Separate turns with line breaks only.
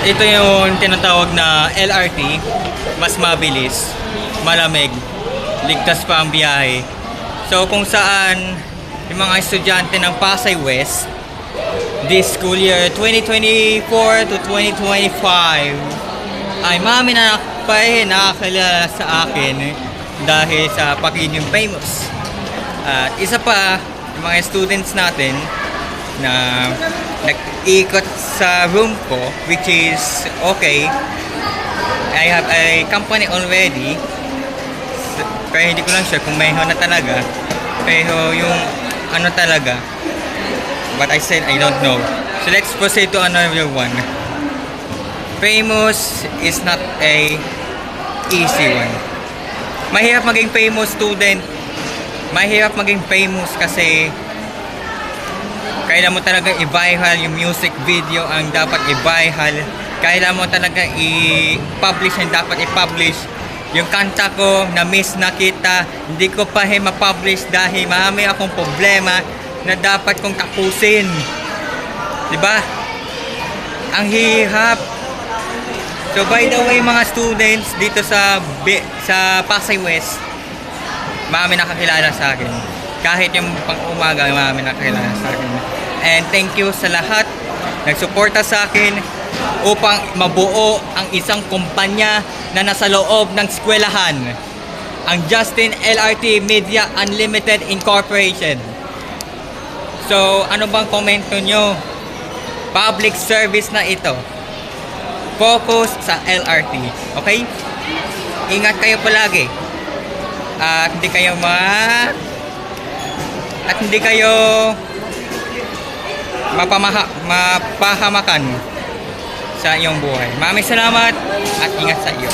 Ito yung tinatawag na LRT. Mas mabilis, malamig, ligtas pa ang biyahe. So kung saan yung mga estudyante ng Pasay West, this school year 2024 to 2025 ay mami na pa nakakilala sa akin dahil sa pagiging famous. At isa pa, yung mga students natin na nag-ikot sa room ko, which is okay. I have a company already. Pero hindi ko lang sure kung may na talaga. Pero yung ano talaga, But I said I don't know. So let's proceed to another one. Famous is not a easy one. Mahirap maging famous student. Mahirap maging famous kasi kailan mo talaga i-viral yung music video ang dapat i-viral. Kailan mo talaga i-publish ang dapat i-publish. Yung kanta ko na miss na kita, hindi ko pa eh ma-publish dahil marami akong problema na dapat kong tapusin. 'Di ba? Ang hirap. So by the way mga students dito sa sa Pasay West, marami nakakilala sa akin. Kahit yung pang umaga, marami nakakilala sa akin. And thank you sa lahat nagsuporta sa akin upang mabuo ang isang kumpanya na nasa loob ng eskwelahan. Ang Justin LRT Media Unlimited Incorporation. So, ano bang komento nyo? Public service na ito. Focus sa LRT. Okay? Ingat kayo palagi. At hindi kayo ma... At hindi kayo mapamaha, mapahamakan sa iyong buhay. Maraming salamat at ingat sa iyo.